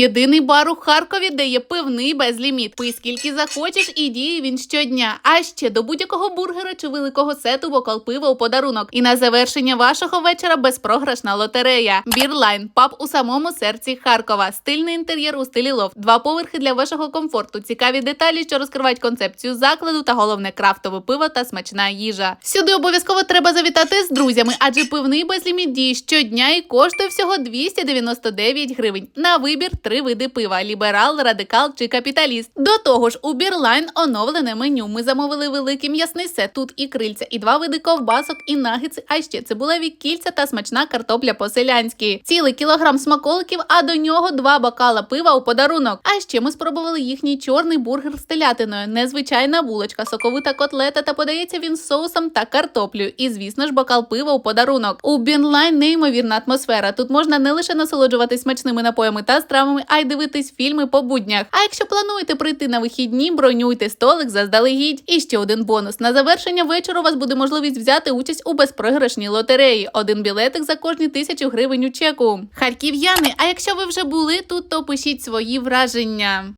Єдиний бар у Харкові, де є пивний безліміт. Пий скільки захочеш, і діє він щодня. А ще до будь-якого бургера чи великого сету бокал пива у подарунок. І на завершення вашого вечора безпрограшна лотерея. Бірлайн, паб у самому серці Харкова. Стильний інтер'єр у стилі лофт. Два поверхи для вашого комфорту. Цікаві деталі, що розкривають концепцію закладу та головне крафтове пиво та смачна їжа. Сюди обов'язково треба завітати з друзями, адже пивний безліміт діє щодня і коштує всього 299 гривень. На вибір три види пива: ліберал, радикал чи капіталіст. До того ж, у Бірлайн оновлене меню. Ми замовили великий м'ясний сет. Тут і крильця, і два види ковбасок, і нагетси, а ще цибулеві кільця та смачна картопля по-селянськи. Цілий кілограм смаколиків, а до нього два бокала пива у подарунок. А ще ми спробували їхній чорний бургер з телятиною, незвичайна булочка, соковита котлета та подається він соусом та картоплею. І звісно ж, бокал пива у подарунок. У Бінлайн неймовірна атмосфера. Тут можна не лише насолоджуватись смачними напоями та стравами, а й дивитись фільми по буднях. А якщо плануєте прийти на вихідні, бронюйте столик заздалегідь. І ще один бонус. На завершення вечора у вас буде можливість взяти участь у безпрограшній лотереї. Один білетик за кожні тисячу гривень у чеку. Харків'яни, а якщо ви вже були тут, то пишіть свої враження.